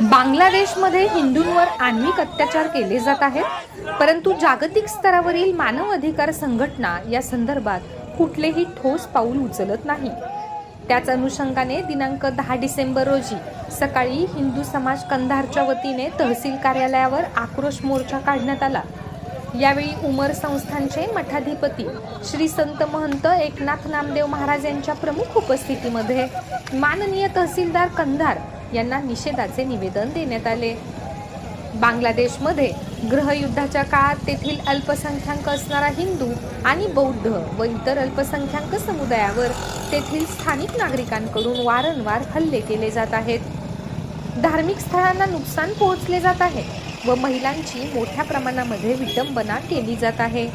बांगलादेशमध्ये हिंदूंवर आण्विक अत्याचार केले जात आहेत परंतु जागतिक स्तरावरील मानव अधिकार संघटना या संदर्भात कुठलेही ठोस पाऊल उचलत नाही. त्याच अनुषंगाने दिनांक दहा डिसेंबर रोजी सकाळी हिंदू समाज कंधारच्या वतीने तहसील कार्यालयावर आक्रोश मोर्चा काढण्यात आला. यावेळी उमर संस्थांचे मठाधिपती श्री संत महंत एकनाथ नामदेव महाराज यांच्या प्रमुख उपस्थितीमध्ये माननीय तहसीलदार कंधार यांना निषेधाचे निवेदन देण्यात आले. बांगलादेशमध्ये गृहयुद्धाच्या काळात तेथील अल्पसंख्याक असणारा हिंदू आणि बौद्ध व इतर अल्पसंख्याक समुदायावर तेथील स्थानिक नागरिकांकडून वारंवार हल्ले केले जात आहेत. धार्मिक स्थळांना नुकसान पोहोचले जात आहे व महिलांची मोठ्या प्रमाणामध्ये विटंबना केली जात आहे.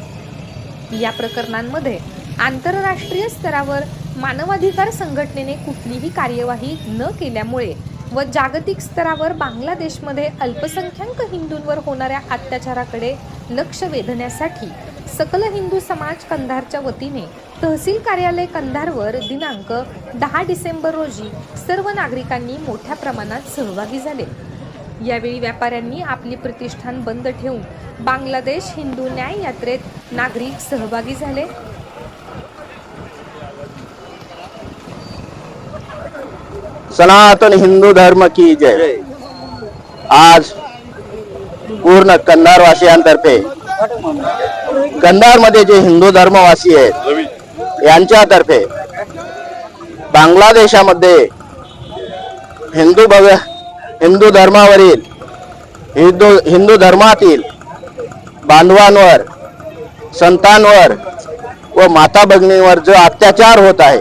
या प्रकरणांमध्ये आंतरराष्ट्रीय स्तरावर मानवाधिकार संघटनेने कुठलीही कार्यवाही न केल्यामुळे व जागतिक स्तरावर बांगलादेशमध्ये अल्पसंख्याक हिंदूंवर होणाऱ्या अत्याचाराकडे लक्ष वेधण्यासाठी सकल हिंदू समाज कंधारच्या वतीने तहसील कार्यालय कंधारवर दिनांक दहा डिसेंबर रोजी सर्व नागरिकांनी मोठ्या प्रमाणात सहभागी झाले. यावेळी व्यापाऱ्यांनी आपली प्रतिष्ठान बंद ठेवून बांगलादेश हिंदू न्याय यात्रेत नागरिक सहभागी झाले. सनातन हिंदू धर्म की जय। आज पूर्ण कंधारवासियांतर्फे कंधारमध्ये जे हिंदू धर्मवासी आहेत यांच्यातर्फे बांगलादेशामध्ये हिंदू भग हिंदू धर्मावरील हिंदू हिंदू धर्मातील बांधवांवर संतांवर व माता भगिनीवर जो अत्याचार होत आहे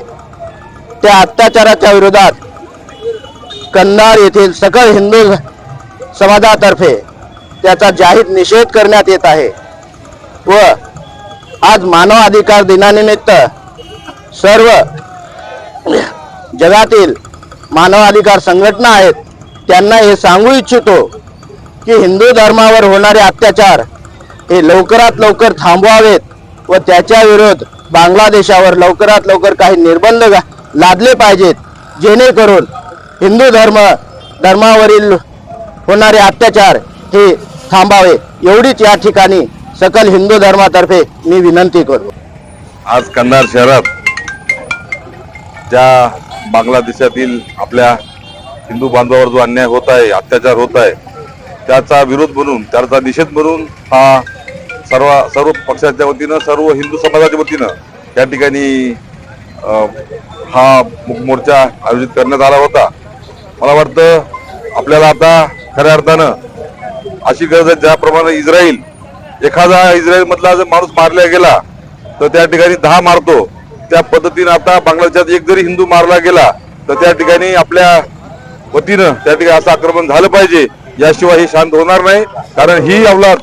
त्या अत्याचाराच्या विरोधात कंधार येथील सकल हिंदू समाजातर्फे त्याचा जाहीर निषेध करण्यात येत आहे व आज मानव अधिकार दिनानिमित्त सर्व जगातील मानव अधिकार संघटना आहेत त्यांना हे सांगू इच्छितो की हिंदू धर्मावर होणारे अत्याचार हे लवकरात लवकर थांबवावेत व त्याच्या विरोध बांगलादेशावर लवकरात लवकर काही निर्बंध लादले पाहिजेत जेणेकरून हिंदू धर्म धर्मावरील होणारे अत्याचार हे थांबावे एवढीच या ठिकाणी सकल हिंदू धर्मातर्फे मी विनंती करतो. आज कंधार शहरात ज्या बांगलादेशातील आपल्या हिंदू बांधवावर जो अन्याय होत आहे अत्याचार होत आहे त्याचा विरोध म्हणून त्याचा निषेध म्हणून हा सर्व सर्व पक्षाच्या वतीनं सर्व हिंदू समाजाच्या वतीनं या ठिकाणी हा मोर्चा आयोजित करण्यात आला होता. मला वाटतं आपल्याला आता खऱ्या अर्थानं अशी गरज आहे ज्याप्रमाणे इस्रायल एखादा इस्रायल मधला जर माणूस मारला गेला तर त्या ठिकाणी दहा मारतो. त्या पद्धतीने आता बांगलादेशात एक जरी हिंदू मारला गेला तर त्या ठिकाणी आपल्या वतीनं त्या ठिकाणी असं आक्रमण झालं पाहिजे. याशिवाय हे शांत होणार नाही. कारण ही अवलाद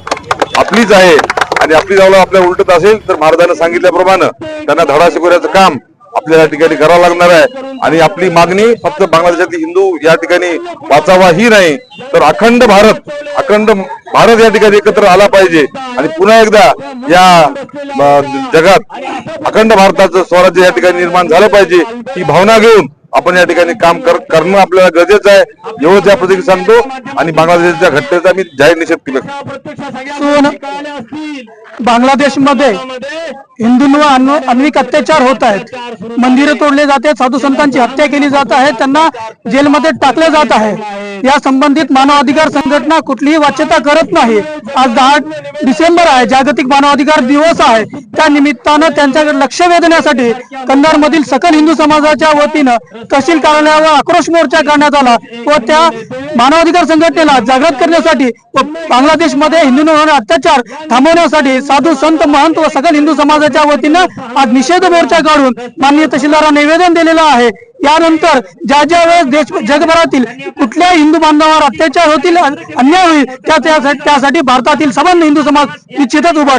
आपलीच आहे. आणि आपली अवलाद आपल्या उलटत असेल तर महाराजांना सांगितल्याप्रमाणे त्यांना धडा शिकवण्याचं काम आपल्या या ठिकाणी करावं लागणार आहे. आणि आपली मागणी फक्त बांगलादेशातील हिंदू या ठिकाणी वाचावा ही नाही तर अखंड भारत अखंड भारत या ठिकाणी एकत्र आला पाहिजे. आणि पुन्हा एकदा या जगात अखंड भारताचं स्वराज्य या ठिकाणी निर्माण झालं पाहिजे ही भावना घेऊन आपण या ठिकाणी काम कर- करणं आपल्याला गरजेचं आहे. एवढंच या प्रत्येक सांगतो आणि बांगलादेशच्या घटनेचा मी जाहीर निषेध केला. सून बांगलादेशमध्ये हिंदूंवर अन्विक आण्विक अत्याचार होत आहेत. मंदिरं तोडले जाते साधू संतांची हत्या केली जात आहे त्यांना जेलमध्ये टाकले जात आहे. या संबंधित मानवाधिकार संघटना कुठलीही वाच्यता करत नाही. आज दहा डिसेंबर आहे जागतिक मानवाधिकार दिवस आहे. त्या निमित्तानं त्यांच्याकडे लक्ष वेधण्यासाठी कंधारमधील सकल हिंदू समाजाच्या वतीनं तहसील कार्यालयावर आक्रोश मोर्चा करण्यात आला व त्या मानवाधिकार संघटनेला जागृत करण्यासाठी व बांगलादेशमध्ये हिंदूंवर होणारे अत्याचार थांबवण्यासाठी साधू संत महंत व सकल हिंदू समाजाच्या वतीनं आज निषेध मोर्चा काढून माननीय तहसीलदारांना निवेदन दिलेलं आहे. यानंतर ज्या ज्या वेळेस देश जगभरातील कुठल्याही हिंदू बांधवावर अत्याचार होतील अन्याय होईल त्या त्यासाठी त्यासाठी भारतातील सर्वांना हिंदू समाज निश्चितच उभा